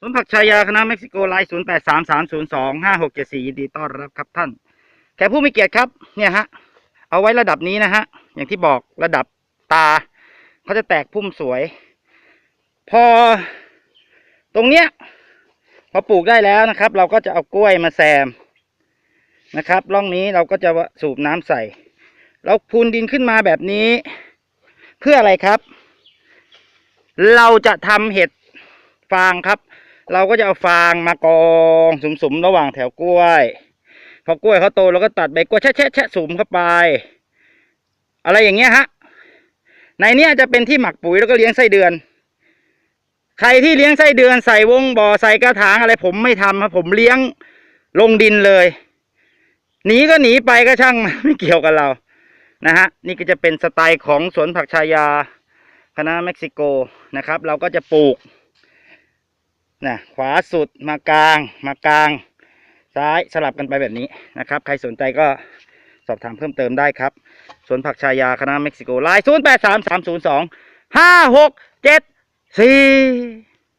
สวนผักชายาคณะเม็กซิโกไลน์ศูนย์แปดสามสามศูนย์สองห้าหกเจ็ดสี่ยินดีต้อนรับครับท่าน แขกผู้มีเกียรติครับเนี่ยฮะ เอาไว้ระดับนี้นะฮะ อย่างที่บอกระดับตาเขาจะแตกพุ่มสวย พอตรงเนี้ย พอปลูกได้แล้วนะครับ เราก็จะเอากล้วยมาแซมนะครับร่องนี้เราก็จะสูบน้ำใส่ เราพูนดินขึ้นมาแบบนี้ เพื่ออะไรครับ เราจะทำเห็ดฟางครับ เราก็จะเอาฟางมากองสุมๆระหว่างแถวกล้วย พอกล้วยเขาโตเราก็ตัดใบกล้วยแชะแชะแชะสุมเข้าไป อะไรอย่างเงี้ยฮะ ในเนี้ยจะเป็นที่หมักปุ๋ยแล้วก็เลี้ยงไส้เดือน ใครที่เลี้ยงไส้เดือนใส่วงบ่อใส่กระถางอะไรผมไม่ทำครับผมเลี้ยงลงดินเลยหนีก็หนีไปก็ช่างไม่เกี่ยวกับเรานะฮะนี่ก็จะเป็นสไตล์ของสวนผักชายาคณะเม็กซิโกนะครับ เราก็จะปลูก นะขวาสุดมากลางมากลาง ซ้ายสลับกันไปแบบนี้นะครับ ใครสนใจก็สอบถามเพิ่มเติมได้ครับ สวนผักชายาคณะเม็กซิโกไลน์ศูนย์แปดสามสามศูนย์สองห้าหกเจ็ดสี่